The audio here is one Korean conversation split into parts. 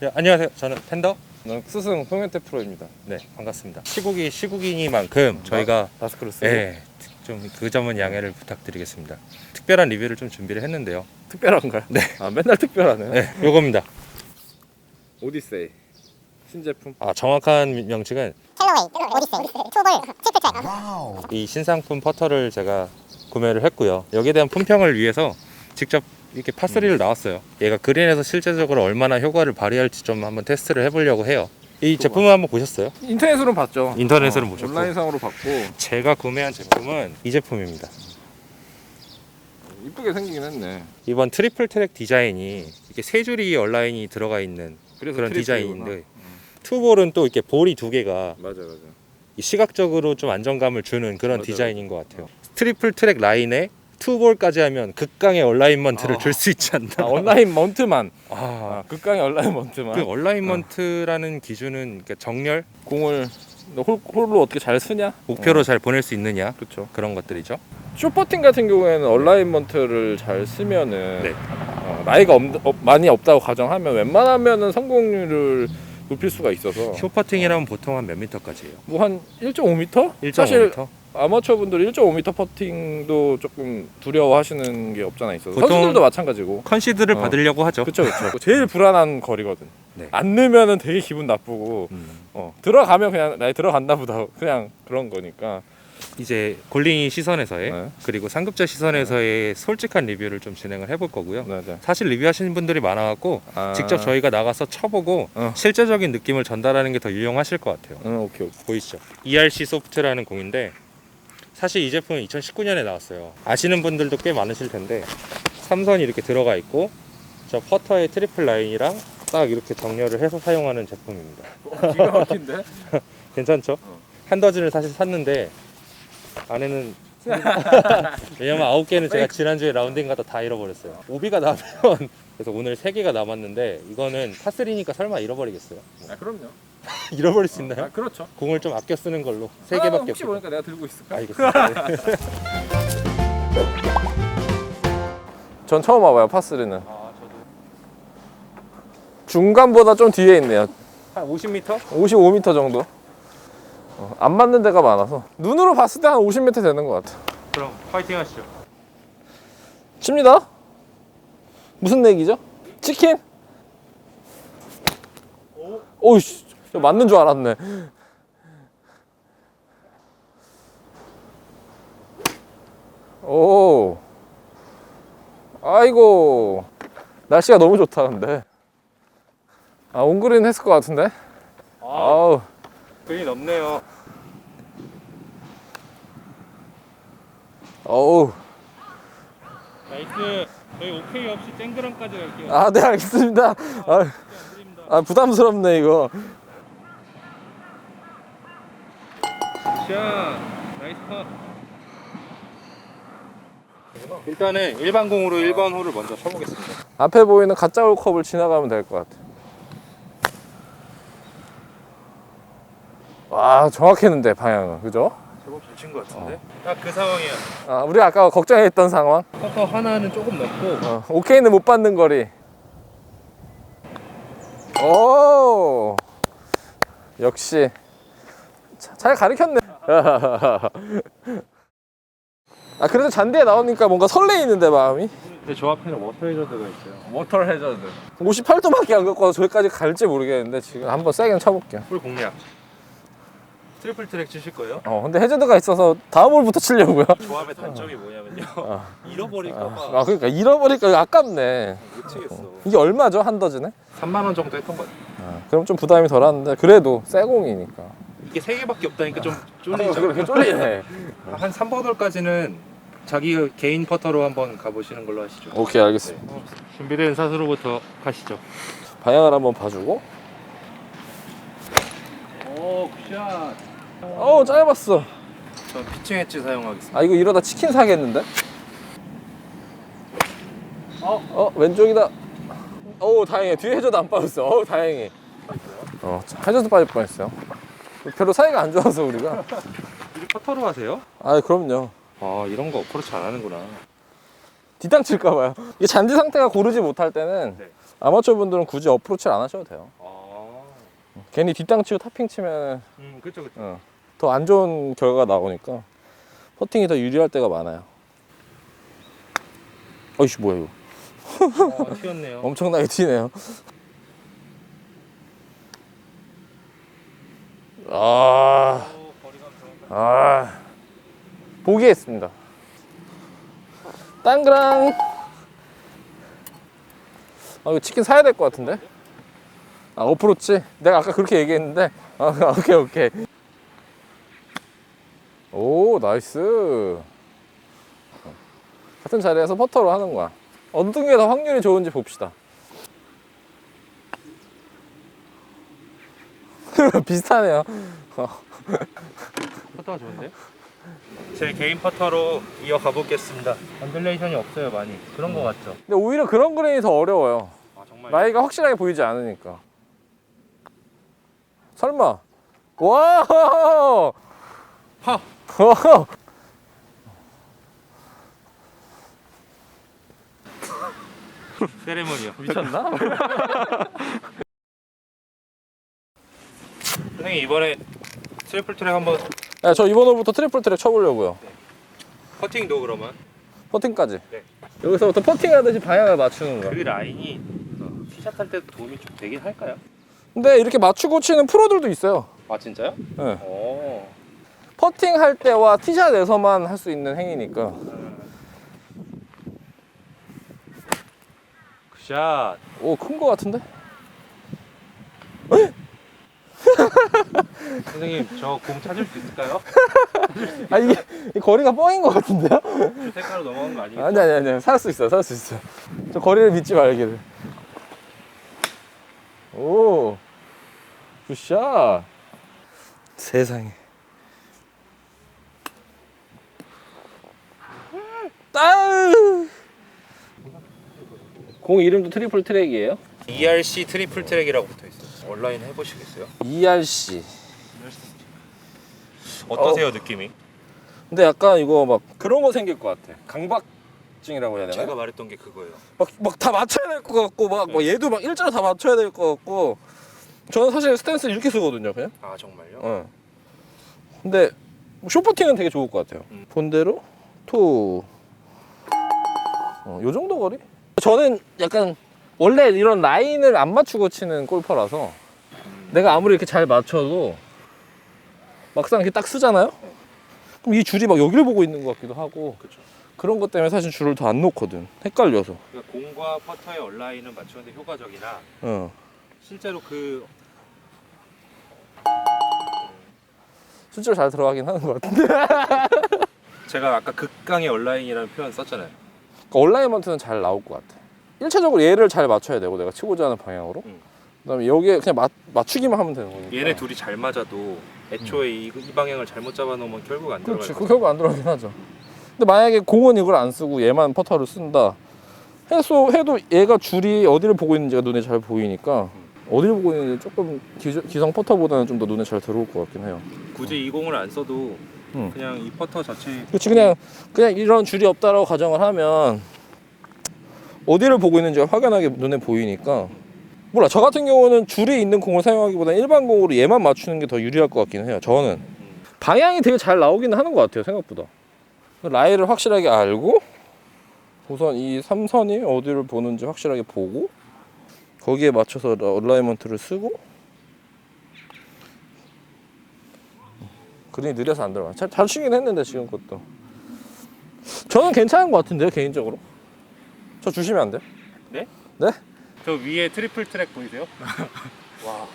네, 안녕하세요. 저는 팬더. 난 스승 송현태 프로입니다. 네, 반갑습니다. 시국이 시국이니만큼 저희가 다스크로스. 네, 좀 그 점은 양해를 부탁드리겠습니다. 특별한 리뷰를 좀 준비를 했는데요. 특별한가요? 네. 아 맨날 특별하네. 네, 요겁니다. 오디세이 신제품. 아, 정확한 명칭은 텔러웨이, 오디세이, 투볼, 트리플 이 신상품 퍼터를 제가 구매를 했고요. 여기에 대한 품평을 위해서 직접 이렇게 파3를 나왔어요. 얘가 그린에서 실제적으로 얼마나 효과를 발휘할지 좀 한번 테스트를 해보려고 해요. 이 제품을 한번 보셨어요? 인터넷으로 봤죠. 인터넷으로 어, 보셨고. 온라인상으로 봤고 제가 구매한 제품은 이 제품입니다. 이쁘게 생기긴 했네. 이번 트리플 트랙 디자인이 이렇게 세 줄이 얼라인이 들어가 있는 그래서 그런 트리플이구나. 디자인인데 투볼은 또 이렇게 볼이 두 개가 맞아 맞아. 이 시각적으로 좀 안정감을 주는 그런 맞아요. 디자인인 것 같아요. 트리플 트랙 라인에 투볼까지 하면 극강의 얼라인먼트를 아. 줄수 있지 않나. 아, 온라인 먼트만. 아, 아, 극강의 온라인 먼트만. 그 얼라인먼트라는 기준은 그러니까 정렬 공을 너 홀, 홀로 어떻게 잘 쓰냐? 목표로 어, 잘 보낼 수 있느냐 그렇죠. 그런 것들이죠. 쇼퍼팅 같은 경우에는 얼라인먼트를 잘 쓰면은 네. 어, 나이가 없, 없- 많이 없다고 가정하면 웬만하면은 성공률을 높일 수가 있어서 쇼퍼팅이라면 보통 한 몇 미터까지예요? 뭐 한 1.5m? 1.5m? 사실 아마추어 분들이 1.5m 퍼팅도 조금 두려워하시는 게 없잖아 있어서 보통- 선수들도 마찬가지고 컨시드를 어. 받으려고 하죠. 그쵸 그쵸 제일 불안한 거리거든 네. 안 넣으면은 되게 기분 나쁘고 음. 어, 들어가면 그냥 나 들어갔나 보다 그냥 그런 거니까 이제 골링이 시선에서의 네. 그리고 상급자 시선에서의 솔직한 리뷰를 좀 진행을 해볼 거고요. 맞아 사실 리뷰하시는 분들이 많아갖고 아. 직접 저희가 나가서 쳐보고 어. 실제적인 느낌을 전달하는 게 더 유용하실 것 같아요. 응 오케이 오케이 보이시죠? ERC 소프트라는 공인데 사실 이 제품은 2019년에 나왔어요. 아시는 분들도 꽤 많으실 텐데 삼선이 이렇게 들어가 있고 저 퍼터의 트리플 라인이랑 딱 이렇게 정렬을 해서 사용하는 제품입니다. 기가 막힌데 괜찮죠? 어. 한 더즌을 사실 샀는데 안에는 왜냐면 아홉 개는 제가 지난주에 라운딩 가다 다 잃어버렸어요. 오비가 나면 그래서 오늘 세 개가 남았는데 이거는 파3니까 설마 잃어버리겠어요? 뭐, 아 그럼요 잃어버릴 수 있나요? 아 그렇죠 공을 좀 아껴 쓰는 걸로 세 아, 개밖에 혹시 없어요. 모르니까 내가 들고 있을까 알겠습니다. 네. 전 처음 와봐요 파스리는 아, 저도 중간보다 좀 뒤에 있네요 한 50m? 55m 정도 어, 안 맞는 데가 많아서 눈으로 봤을 때 한 50m 되는 것 같아 그럼 파이팅 하시죠. 칩니다 무슨 내기죠? 치킨? 오이씨 저 맞는 줄 알았네. 오. 아이고. 날씨가 너무 좋다 근데. 아 온그린 했을 것 같은데? 아, 아우. 그린이 넘네요. 어우. 나이스. 저희 오케이 없이 쨍그랑까지 갈게요. 아 네 알겠습니다. 아, 아 부담스럽네 이거 샷. 나이스 컷. 일단은 일반 공으로 1번 홀을 먼저 쳐보겠습니다. 앞에 보이는 가짜 홀컵을 지나가면 될 것 같아. 와 정확했는데 방향은 그죠? 제법 잘 친 것 같은데? 딱 그 상황이야. 아 우리 아까 걱정했던 상황. 커터 하나는 조금 넘고 어, 오케이는 못 받는 거리. 오 역시 자- 잘 가르쳤네. 아 그래도 잔디에 나오니까 뭔가 설레이는데 마음이. 근데 저 앞에는 워터 헤저드가 있어요. 모터 해저드. 58도밖에 안 걷고 저기까지 갈지 모르겠는데 지금 한번 세게 쳐볼게요. 풀 공략. 트리플 트랙 치실 거예요? 어 근데 해저드가 있어서 다음 홀부터 치려고요. 조합의 단점이 뭐냐면요. 어. 잃어버릴까봐 아 그러니까 잃어버리니까 아깝네. 못 치겠어. 이게 얼마죠 한 더즌에? 3만 원 정도 했던 것 같아요. 그럼 좀 부담이 덜한데 그래도 새 공이니까. 이게 세 개밖에 없다니까 좀 어, 쫄리죠. 그렇게 쫄리네. 한 3번 홀까지는 자기 개인 퍼터로 한번 가보시는 걸로 하시죠. 오케이 알겠습니다. 네. 준비된 사수로부터 가시죠. 방향을 한번 봐주고. 오, 굿샷. 어 짧았어. 전 피칭 엣지 사용하겠습니다. 아 이거 이러다 치킨 사겠는데? 어? 어 왼쪽이다. 오 다행이야 뒤에 해저드 안 빠졌어. 어 다행히. 어 해저드 빠질 뻔했어요. 별로 사이가 안 좋아서 우리가. 우리 퍼터로 하세요? 아 그럼요. 아, 이런 거 어프로치 안 하는구나. 뒤땅 칠까 봐요. 이게 잔디 상태가 고르지 못할 때는 네. 아마추어 분들은 굳이 어프로치를 안 하셔도 돼요. 아, 괜히 뒷땅 치고 탑핑 치면 음, 그쵸, 그쵸. 어, 더안 좋은 결과가 나오니까 퍼팅이 더 유리할 때가 많아요. 어이씨 뭐야 이거? 어, 튀었네요. 엄청나게 튀네요. 아. 아, 포기했습니다. 땅그랑. 아, 이거 치킨 사야 될 것 같은데? 아, 어프로치? 내가 아까 그렇게 얘기했는데. 아, 오케이, 오케이. 오, 나이스. 같은 자리에서 퍼터로 하는 거야. 어떤 게 더 확률이 좋은지 봅시다. 비슷하네요. 퍼터가 좋은데? 제 개인 퍼터로 이어가 보겠습니다. 언듈레이션이 없어요, 많이. 그런 거 같죠? 근데 오히려 그런 그린이 더 어려워요. 아, 정말. 나이가 확실하게 보이지 않으니까. 설마. 와! 하! 세레머니요. 미쳤나? 선생님, 이번에 트리플 트랙 한번 네, 저 이번 홀부터 트리플 트랙 쳐보려고요. 퍼팅도 그러면 퍼팅까지. 네. 여기서부터 퍼팅하듯이 방향을 맞추는 그 거야. 라인이 어, 티샷 할 때도 도움이 좀 되긴 할까요? 근데 이렇게 맞추고 치는 프로들도 있어요. 아 진짜요? 네. 오. 퍼팅 할 때와 티샷에서만 할 수 있는 행위니까. 굿샷. 오, 큰 거 같은데? 선생님 저 공 찾을 수 있을까요? 아, 이게 이 거리가 뻥인 거 같은데요? 색깔로 넘어간 거 아니겠죠? 아니, 아니, 아니. 살 수 있어, 살 수 있어. 저 거리를 믿지 말기를. 오, 굿샷. 세상에. 따! 공 이름도 트리플 트랙이에요? ERC 트리플 트랙이라고 붙어 있어요. 온라인 해보시겠어요? ERC. 어떠세요 느낌이? 근데 약간 이거 막 그런 거 생길 것 같아. 강박증이라고 해야 되나? 제가 말했던 게 그거예요. 막 막 다 맞춰야 될 것 같고 막, 막 얘도 막 일자로 다 맞춰야 될 것 같고 저는 사실 스탠스 이렇게 쓰거든요 그냥 아 정말요? 어. 근데 뭐 쇼퍼팅은 되게 좋을 것 같아요 음. 본대로 투 어, 요 정도 거리? 저는 약간 원래 이런 라인을 안 맞추고 치는 골퍼라서 내가 아무리 이렇게 잘 맞춰도 막상 이렇게 딱 쓰잖아요? 그럼 이 줄이 막 여기를 보고 있는 것 같기도 하고 그렇죠. 그런 것 때문에 사실 줄을 더 안 놓거든 헷갈려서 그러니까 공과 퍼터의 온라인은 맞추는데 효과적이나 어. 실제로 그 실제로 잘 들어가긴 하는 것 같은데 제가 아까 극강의 온라인이라는 표현 썼잖아요. 그러니까 온라인먼트는 잘 나올 것 같아 1차적으로 얘를 잘 맞춰야 되고 내가 치고자 하는 방향으로. 음. 그 다음에 여기에 그냥 맞, 맞추기만 하면 되는 거니까. 얘네 둘이 잘 맞아도 애초에 이, 이 방향을 잘못 잡아놓으면 결국 안 그렇지. 들어갈 그 결국 안 들어가긴 하죠. 근데 만약에 공은 이걸 안 쓰고 얘만 퍼터를 쓴다. 해서 해도 얘가 줄이 어디를 보고 있는지가 눈에 잘 보이니까 어디를 보고 있는지 조금 기, 기성 퍼터보다는 좀 더 눈에 잘 들어올 것 같긴 해요. 굳이 이 공을 안 써도 음. 그냥 이 퍼터 자체 그렇지 그냥 그냥 이런 줄이 없다라고 가정을 하면 어디를 보고 있는지가 확연하게 눈에 보이니까. 몰라 저 같은 경우는 줄이 있는 공을 사용하기보다 일반 공으로 얘만 맞추는 게 더 유리할 것 같긴 해요 저는. 방향이 되게 잘 나오기는 하는 것 같아요 생각보다. 라이를 확실하게 알고 우선 이 삼선이 어디를 보는지 확실하게 보고 거기에 맞춰서 얼라이먼트를 쓰고. 그린이 느려서 안 들어가. 잘, 잘 치긴 했는데 지금 것도. 저는 괜찮은 것 같은데요 개인적으로 저 주시면 안 돼요? 네? 네? 저 위에 트리플 트랙 보이세요? 와.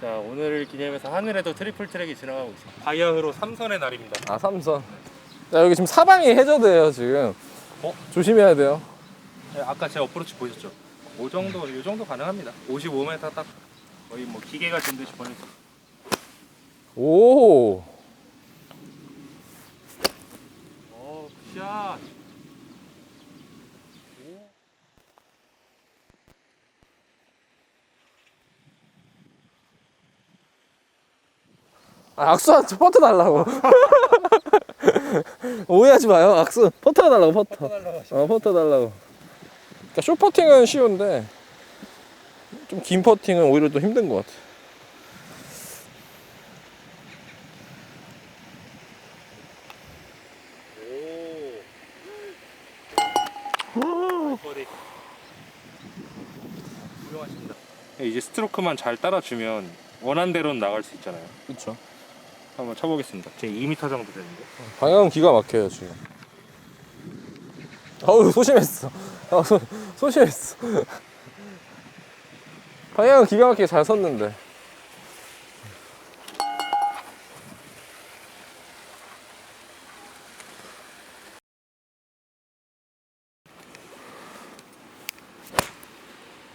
자 오늘을 기념해서 하늘에도 트리플 트랙이 지나가고 있습니다. 바이아흐로 3선의 날입니다. 아 삼선 자 여기 지금 사방이 해저드예요 지금 어? 조심해야 돼요 네, 아까 제 어프로치 보셨죠? 5 정도, 이 정도 가능합니다. 55m 딱 거의 뭐 기계가 된 듯이 보내죠. 오 오, 굿샷. 아, 악수한테 퍼터 달라고 오해하지 마요 악수 퍼터 달라고 퍼터 어 퍼터 달라고 그러니까 숏퍼팅은 쉬운데 좀 긴 퍼팅은 오히려 또 힘든 것 같아. 이제 스트로크만 잘 따라주면 원한 대로는 나갈 수 있잖아요. 그렇죠. 한번 쳐보겠습니다. 지금 2m 정도 되는데. 방향은 기가 막혀요 지금. 어우 소심했어. 어, 소, 소심했어. 방향은 기가 막히게 잘 섰는데.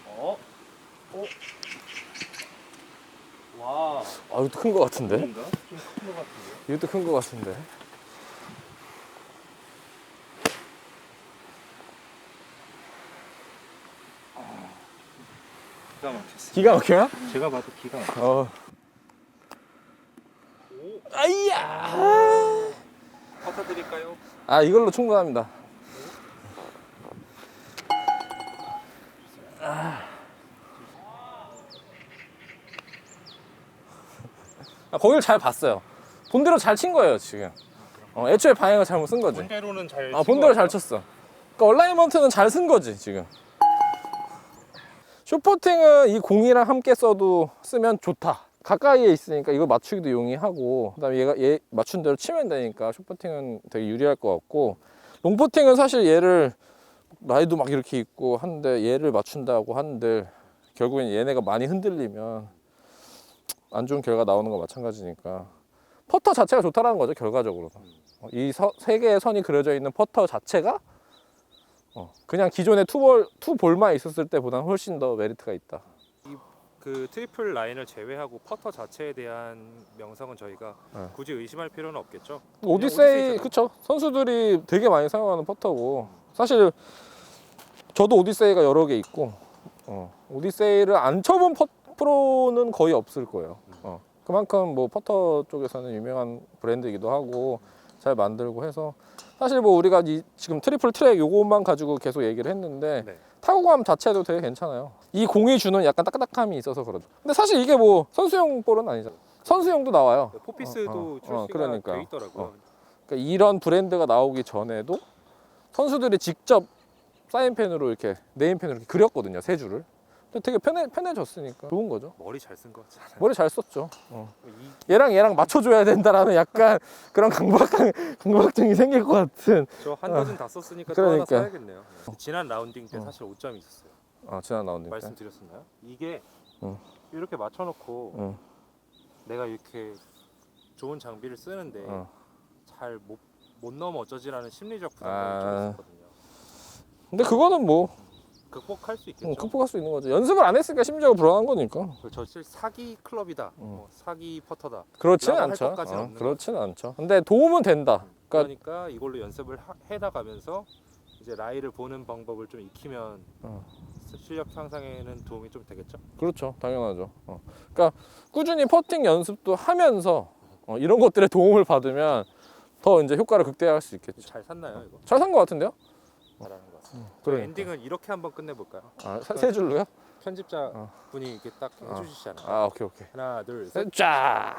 어? 어? 와. 아 이것도 큰것 같은데. 뭔가? 이것도 큰 것 같은데. 기가 막혔어. 기가 막혀요? 제가 봐도 기가 막혀. 어. 아이야. 퍼터 드릴까요? 아 이걸로 충분합니다. 아, 거기를 잘 봤어요. 본대로 잘 친 거예요 지금. 어, 애초에 방향을 잘못 쓴 거지. 본대로는 잘. 아친 본대로 것 잘. 쳤어. 그러니까 얼라이먼트는 잘 쓴 거지 지금. 쇼퍼팅은 이 공이랑 함께 써도 쓰면 좋다. 가까이에 있으니까 이거 맞추기도 용이하고 그다음에 얘가 얘 맞춘 대로 치면 되니까 쇼퍼팅은 되게 유리할 것 같고 롱퍼팅은 사실 얘를 라이도 막 이렇게 있고 하는데 얘를 맞춘다고 한들 결국엔 얘네가 많이 흔들리면 안 좋은 결과 나오는 거 마찬가지니까 퍼터 자체가 좋다라는 거죠 결과적으로 어, 이세 개의 선이 그려져 있는 퍼터 자체가 어, 그냥 기존의 투볼 투볼만 있었을 때보다는 훨씬 더 메리트가 있다. 그 트리플 라인을 제외하고 퍼터 자체에 대한 명성은 저희가 네. 굳이 의심할 필요는 없겠죠. 오디세이 오디세이잖아. 그쵸 선수들이 되게 많이 사용하는 퍼터고 사실 저도 오디세이가 여러 개 있고 어, 오디세이를 안 쳐본 퍼, 프로는 거의 없을 거예요. 어, 그만큼 뭐 퍼터 쪽에서는 유명한 브랜드이기도 하고 잘 만들고 해서 사실 뭐 우리가 이, 지금 트리플 트랙 요것만 가지고 계속 얘기를 했는데 네. 타구감 자체도 되게 괜찮아요. 이 공이 주는 약간 딱딱함이 있어서 그러죠. 근데 사실 이게 뭐 선수용 볼은 아니잖아. 선수용도 나와요. 포피스도 어, 어, 어, 출시가 그러니까요. 돼 있더라고요. 어. 그러니까 이런 브랜드가 나오기 전에도 선수들이 직접 사인펜으로 이렇게 네임펜으로 이렇게 그렸거든요 세 줄을. 되게 편해 편해졌으니까 좋은 거죠. 머리 잘 쓴 거 같잖아요. 머리 잘 썼죠. 어. 이, 얘랑 얘랑 맞춰줘야 된다라는 약간 그런 강박한 강박증이 생길 것 같은. 저한 도진 다 썼으니까 또 그러니까. 하나 사야겠네요. 지난 라운딩 때 어. 사실 5점이 있었어요. 아 지난 라운드 때. 말씀드렸었나요? 이게 어. 이렇게 맞춰놓고 어, 내가 이렇게 좋은 장비를 쓰는데 어. 잘 못 못 넘어 어쩌지라는 심리적 부담감이 아. 좀 있었거든요. 근데 그거는 뭐 극복할 수 있겠죠. 응, 극복할 수 있는 거죠. 연습을 안 했으니까 심지어 불안한 거니까. 그저 사실 사기 클럽이다. 뭐 사기 퍼터다. 그렇지는 라고 할 않죠. 것까지는 어, 없는 그렇지는 않죠. 근데 도움은 된다. 그러니까 그러니까 이걸로 연습을 하- 해나가면서 이제 라이를 보는 방법을 좀 익히면 어. 실력 향상에는 도움이 좀 되겠죠. 그렇죠. 당연하죠. 어. 그러니까 꾸준히 퍼팅 연습도 하면서 어, 이런 것들에 도움을 받으면 더 이제 효과를 극대화할 수 있겠죠. 잘 샀나요 이거? 잘 산 것 같은데요? 잘하는 것 같습니다. 그러니까. 엔딩은 이렇게 한번 끝내볼까요? 아, 세, 세 줄로요? 편집자 어. 분이 이렇게 딱 해주시잖아요. 아, 오케이, 오케이. 하나, 둘, 셋. 쫙.